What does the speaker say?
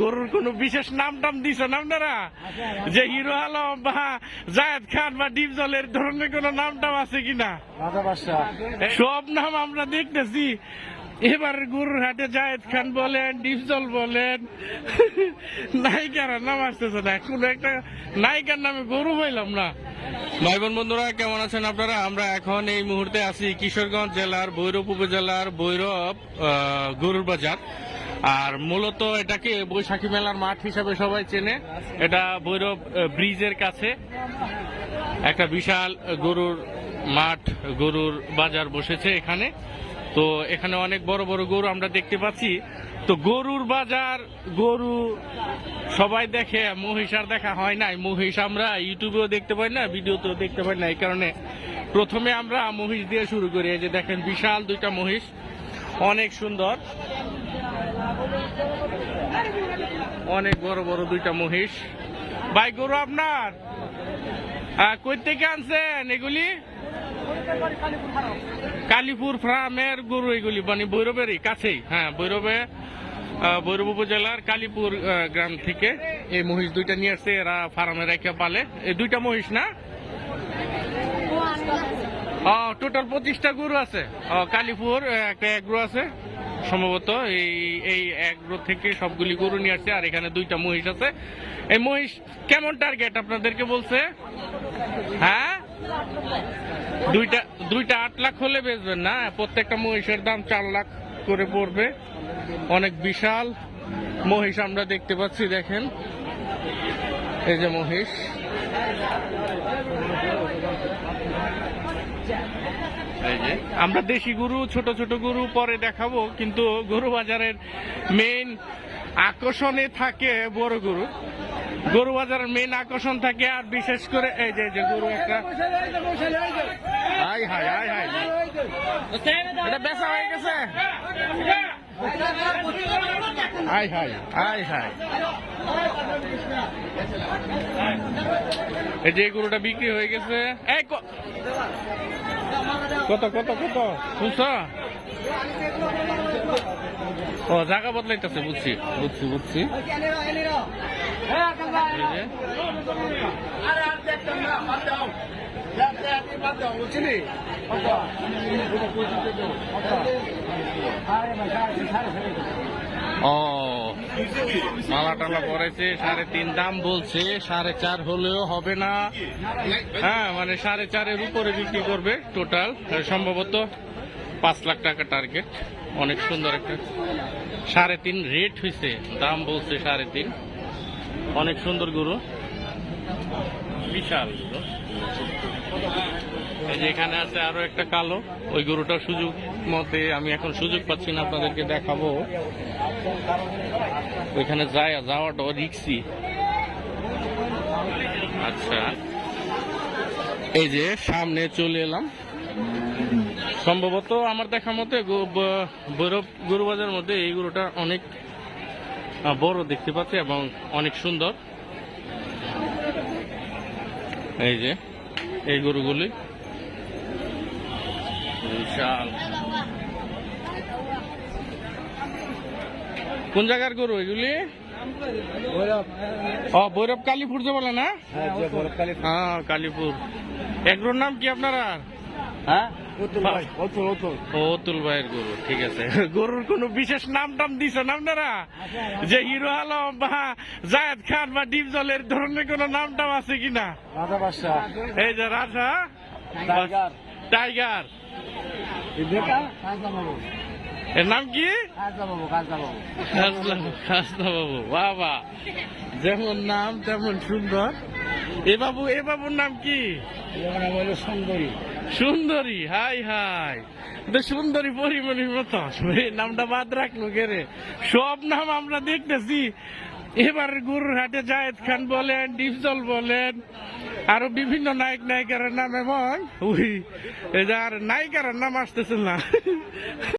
গরুর কোনো বিশেষ নাম টাম দিছ না আপনারা? যে হিরো আলম বা জায়েদ খান বা ডিপজলের ধরনের কোনো নাম টাম আছে কিনা? সব নাম আমরা দেখতেছি। এবার গরুর হাটে জায়েদ খান বলেন ডিপজল বলেন নায়িকারা নাম আসতেছে না। কোন একটা নায়িকার নামে গরু পাইলাম না। ভাই বোন বন্ধুরা কেমন আছেন আপনারা? আমরা এখন এই মুহূর্তে আছি কিশোরগঞ্জ জেলার ভৈরব উপজেলার ভৈরব আহ, গরুর বাজার। আর মূলত এটাকে বৈশাখী মেলার মাঠ হিসাবে সবাই চেনে। এটা ভৈরব ব্রিজের কাছে। একটা বিশাল গরুর মাঠ, গরুর বাজার বসেছে এখানে। তো এখানে অনেক বড় বড় গরু আমরা দেখতে পাচ্ছি। তো গরুর বাজার, গরু সবাই দেখে, মহিষ আর দেখা হয় নাই। মহিষ আমরা ইউটিউবেও দেখতে পাই না, ভিডিওতেও দেখতে পাই না। এই কারণে প্রথমে আমরা মহিষ দিয়ে শুরু করি। এই যে দেখেন, বিশাল দুইটা মহিষ। অনেক সুন্দর। অনেক বড় বড় দুইটা মহিষ। ভাই গরু আপনার? কই থেকে আনছেন এগুলি? কালীপুর ফার্মের গরু এগুলি মানে ভৈরবেরই কাছেই। হ্যাঁ ভৈরবে আহ, ভৈরব উপজেলার কালীপুর গ্রাম থেকে এই মহিষ দুইটা নিয়ে আসছে এরা ফার্মে রেখে পালে। এই দুইটা মহিষ না? টোটাল পঁচিশটা গরু আছে। ও, কালীপুর একটা এগ্রো আছে। সম্ভবত এই এই এগ্রো থেকে সবগুলি গরু নিয়ে আসছে, আর এখানে দুইটা মহিষ আছে। এই মহিষ কেমন টার্গেট আপনাদেরকে বলছে? হ্যাঁ? দুইটা দুইটা আট লাখ হলে বেচবেন না? প্রত্যেকটা মহিষের দাম চার লাখ করে পড়বে। অনেক বিশাল মহিষ আমরা দেখতে পাচ্ছি, দেখেন। এই যে মহিষ। আমরা দেশি গরু ছোট ছোট গরু পরে দেখাবো কিন্তু গরু বাজারের মেইন আকর্ষণে থাকে বড় গরু। গরু বাজারের মেইন আকর্ষণ থাকে আর বিশেষ করে এই যে এই যে গরু একটা হাই হাই হাই হাই। এটা বেচা হয়ে গেছে। হাই হাই হাই হাই। এই যে গরুটা বিক্রি হয়ে গেছে। কত কত কত? শুনছ? ও, জায়গা বদলাইতেছে, বুঝছি বুঝছি বুঝছি। ও মালা টালা পড়েছে সাড়ে তিন দাম বলছে, সাড়ে চার হলেও হবে না। হ্যাঁ মানে সাড়ে চারের উপরে বিক্রি করবে টোটাল। সম্ভবত পাঁচ লাখ টাকা টার্গেট। অনেক সুন্দর একটা সাড়ে তিন রেট হয়েছে দাম বলছে সাড়ে তিন। অনেক সুন্দর গরু। বিশাল। এই যে এখানে আছে আরও একটা কালো, ওই গরুটার সুযোগ মতে আমি এখন সুযোগ পাচ্ছি না আপনাদেরকে দেখাবো। ওইখানে যায়, যাওয়াটা রিক্সি। আচ্ছা। এই যে সামনে চলে এলাম। সম্ভবত আমার দেখা মতে ভৈরব গরুবাজার মধ্যে এই গরুটা অনেক বড় দেখতে পাচ্ছি এবং অনেক সুন্দর। এই যে, এই গরুগুলি। কোন জায়গার গরু এগুলি? ও ভৈরব কালীপুর যে বলে না? হ্যাঁ কালীপুর। এগুলোর নাম কি আপনারা হ্যাঁ? অতুল ভাই। অতুল অতুল অতুল ভাইয়ের গরু ঠিক আছে। গরুর কোনো বিশেষ নাম টাম দিছ না আপনারা? যে হিরো আলম বা জায়েদ খান বা ডিপজলের ধরনের কোনো নাম টাম আছে কিনা? এই যে রাজা টাইগার। এর নাম কি? খাজনা বাবু বাবা। যেমন নাম তেমন সুন্দর। এ বাবু এ বাবুর নাম কি? সুন্দরী। সুন্দরী হাই হাই। সুন্দরী পরিমণির মতো। এই নামটা বাদ রাখল কে রে। সব নাম আমরা দেখতেছি। এবার গরুর হাটে জায়েদ খান বলেন ডিপজল বলেন আরও বিভিন্ন নায়ক নায়িকার নামে এবং ওই নায়িকার নাম আসতেছে না।